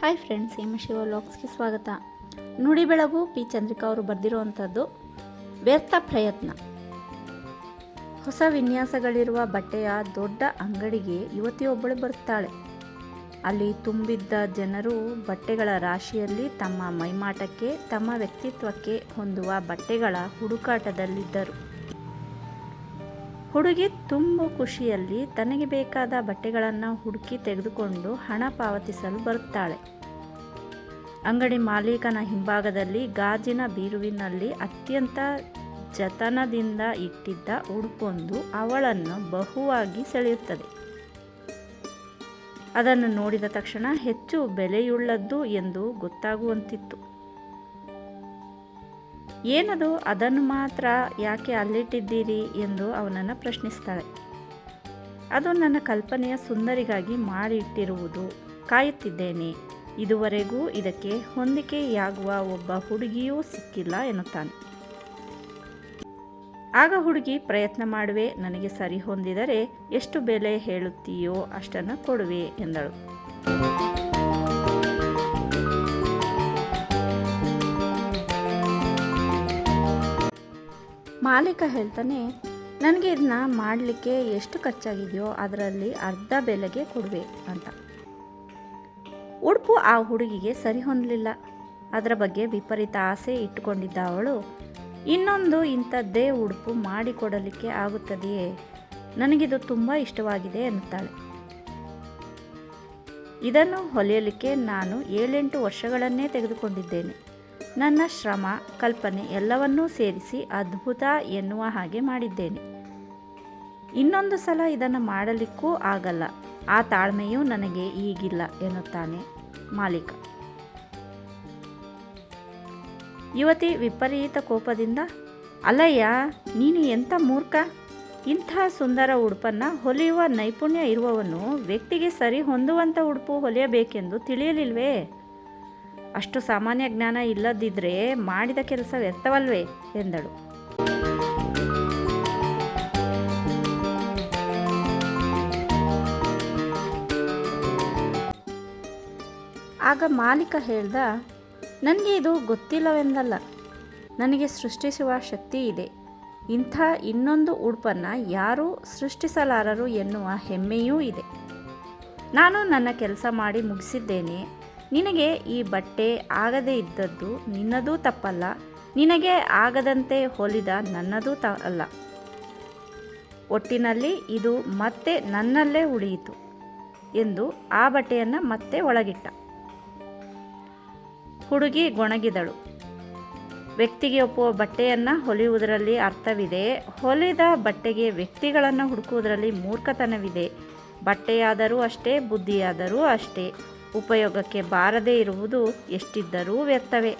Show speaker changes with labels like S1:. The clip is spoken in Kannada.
S1: ಹಾಯ್ ಫ್ರೆಂಡ್ಸ್ ಹೇಮ ಶಿವ ಲಾಕ್ಸ್ಗೆ ಸ್ವಾಗತ. ನುಡಿ ಬೆಳಗು ಪಿ ಚಂದ್ರಿಕಾ ಅವರು ಬರೆದಿರುವಂಥದ್ದು ವ್ಯರ್ಥ ಪ್ರಯತ್ನ. ಹೊಸ ವಿನ್ಯಾಸಗಳಿರುವ ಬಟ್ಟೆಯ ದೊಡ್ಡ ಅಂಗಡಿಗೆ ಯುವತಿಯೊಬ್ಬಳು ಬರುತ್ತಾಳೆ ಅಲ್ಲಿ ತುಂಬಿದ್ದ ಜನರು ಬಟ್ಟೆಗಳ ರಾಶಿಯಲ್ಲಿ ತಮ್ಮ ಮೈಮಾಟಕ್ಕೆ, ತಮ್ಮ ವ್ಯಕ್ತಿತ್ವಕ್ಕೆ ಹೊಂದುವ ಬಟ್ಟೆಗಳ ಹುಡುಕಾಟದಲ್ಲಿದ್ದರು. ಹುಡುಗಿ ತುಂಬ ಖುಷಿಯಲ್ಲಿ ತನಗೆ ಬೇಕಾದ ಬಟ್ಟೆಗಳನ್ನು ಹುಡುಕಿ ತೆಗೆದುಕೊಂಡು ಹಣ ಪಾವತಿಸಲು ಬರುತ್ತಾಳೆ. ಅಂಗಡಿ ಮಾಲೀಕನ ಹಿಂಭಾಗದಲ್ಲಿ ಗಾಜಿನ ಬೀರುವಿನಲ್ಲಿ ಅತ್ಯಂತ ಜತನದಿಂದ ಇಟ್ಟಿದ್ದ ಉಡುಪೊಂದು ಅವಳನ್ನು ಬಹುವಾಗಿ ಸೆಳೆಯುತ್ತದೆ. ಅದನ್ನು ನೋಡಿದ ತಕ್ಷಣ ಹೆಚ್ಚು ಬೆಲೆಯುಳ್ಳದ್ದು ಎಂದು ಗೊತ್ತಾಗುವಂತಿತ್ತು. ಏನದು? ಅದನ್ನು ಮಾತ್ರ ಯಾಕೆ ಅಲ್ಲಿಟ್ಟಿದ್ದೀರಿ ಎಂದು ಅವನನ್ನು ಪ್ರಶ್ನಿಸ್ತಾಳೆ. ಅದು ನನ್ನ ಕಲ್ಪನೆಯ ಸುಂದರಿಗಾಗಿ ಮಾಡಿಟ್ಟಿರುವುದು ಕಾಯುತ್ತಿದ್ದೇನೆ. ಇದುವರೆಗೂ ಇದಕ್ಕೆ ಹೊಂದಿಕೆಯಾಗುವ ಒಬ್ಬ ಹುಡುಗಿಯೂ ಸಿಕ್ಕಿಲ್ಲ ಎನ್ನುತ್ತಾನೆ. ಆಗ ಹುಡುಗಿ, ಪ್ರಯತ್ನ ಮಾಡುವೆ, ನನಗೆ ಸರಿ ಹೊಂದಿದರೆ ಎಷ್ಟು ಬೆಲೆ ಹೇಳುತ್ತೀಯೋ ಅಷ್ಟನ್ನು ಕೊಡುವೆ ಎಂದಳು. ಮಾಲೀಕ ಹೇಳ್ತಾನೆ, ನನಗೆ ಇದನ್ನ ಮಾಡಲಿಕ್ಕೆ ಎಷ್ಟು ಖರ್ಚಾಗಿದೆಯೋ ಅದರಲ್ಲಿ ಅರ್ಧ ಬೆಲೆಗೆ ಕೊಡುವೆ ಅಂತ. ಉಡುಪು ಆ ಹುಡುಗಿಗೆ ಸರಿ ಹೊಂದಲಿಲ್ಲ. ಅದರ ಬಗ್ಗೆ ವಿಪರೀತ ಆಸೆ ಇಟ್ಟುಕೊಂಡಿದ್ದ ಅವಳು, ಇನ್ನೊಂದು ಇಂಥದ್ದೇ ಉಡುಪು ಮಾಡಿಕೊಡಲಿಕ್ಕೆ ಆಗುತ್ತದೆಯೇ? ನನಗಿದು ತುಂಬ ಇಷ್ಟವಾಗಿದೆ ಅನ್ನುತ್ತಾಳೆ. ಇದನ್ನು ಹೊಲಿಯಲಿಕ್ಕೆ ನಾನು ಏಳೆಂಟು ವರ್ಷಗಳನ್ನೇ ತೆಗೆದುಕೊಂಡಿದ್ದೇನೆ. ನನ್ನ ಶ್ರಮ, ಕಲ್ಪನೆ ಎಲ್ಲವನ್ನೂ ಸೇರಿಸಿ ಅದ್ಭುತ ಎನ್ನುವ ಹಾಗೆ ಮಾಡಿದ್ದೇನೆ. ಇನ್ನೊಂದು ಸಲ ಇದನ್ನು ಮಾಡಲಿಕ್ಕೂ ಆಗಲ್ಲ. ಆ ತಾಳ್ಮೆಯೂ ನನಗೆ ಈಗಿಲ್ಲ ಎನ್ನುತ್ತಾನೆ ಮಾಲೀಕ. ಯುವತಿ ವಿಪರೀತ ಕೋಪದಿಂದ ಅಲಯ್ಯ ನೀನು ಎಂಥ ಮೂರ್ಖ? ಇಂಥ ಸುಂದರ ಉಡುಪನ್ನು ಹೊಲಿಯುವ ನೈಪುಣ್ಯ ಇರುವವನು ವ್ಯಕ್ತಿಗೆ ಸರಿ ಹೊಂದುವಂಥ ಉಡುಪು ಹೊಲಿಯಬೇಕೆಂದು ತಿಳಿಯಲಿಲ್ವೇ? ಅಷ್ಟು ಸಾಮಾನ್ಯ ಜ್ಞಾನ ಇಲ್ಲದಿದ್ದರೆ ಮಾಡಿದ ಕೆಲಸ ವ್ಯರ್ಥವಲ್ವೇ ಎಂದಳು. ಆಗ ಮಾಲೀಕ ಹೇಳ್ದ ನನಗೆ ಇದು ಗೊತ್ತಿಲ್ಲವೆಂದಲ್ಲ. ನನಗೆ ಸೃಷ್ಟಿಸುವ ಶಕ್ತಿ ಇದೆ. ಇಂಥ ಇನ್ನೊಂದು ಉಡುಪನ್ನು ಯಾರೂ ಸೃಷ್ಟಿಸಲಾರರು ಎನ್ನುವ ಹೆಮ್ಮೆಯೂ ಇದೆ. ನಾನು ನನ್ನ ಕೆಲಸ ಮಾಡಿ ಮುಗಿಸಿದ್ದೇನೆ. ನಿನಗೆ ಈ ಬಟ್ಟೆ ಆಗದೇ ಇದ್ದದ್ದು ನಿನ್ನದೂ ತಪ್ಪಲ್ಲ. ನಿನಗೆ ಆಗದಂತೆ ಹೊಲಿದ ನನ್ನದೂ ತ ಅಲ್ಲ ಒಟ್ಟಿನಲ್ಲಿ ಇದು ಮತ್ತೆ ನನ್ನಲ್ಲೇ ಉಳಿಯಿತು ಎಂದು ಆ ಬಟ್ಟೆಯನ್ನು ಮತ್ತೆ ಒಳಗಿಟ್ಟ. ಹುಡುಗಿ ಗೊಣಗಿದಳು. ವ್ಯಕ್ತಿಗೆ ಒಪ್ಪುವ ಬಟ್ಟೆಯನ್ನು ಹೊಲಿಯುವುದರಲ್ಲಿ ಅರ್ಥವಿದೆ. ಹೊಲಿದ ಬಟ್ಟೆಗೆ ವ್ಯಕ್ತಿಗಳನ್ನು ಹುಡುಕುವುದರಲ್ಲಿ ಮೂರ್ಖತನವಿದೆ. ಬಟ್ಟೆಯಾದರೂ ಅಷ್ಟೇ, ಬುದ್ಧಿಯಾದರೂ ಅಷ್ಟೇ. ಉಪಯೋಗಕ್ಕೆ ಬಾರದೇ ಇರುವುದು ಎಷ್ಟಿದ್ದರೂ ವ್ಯರ್ಥವೇ.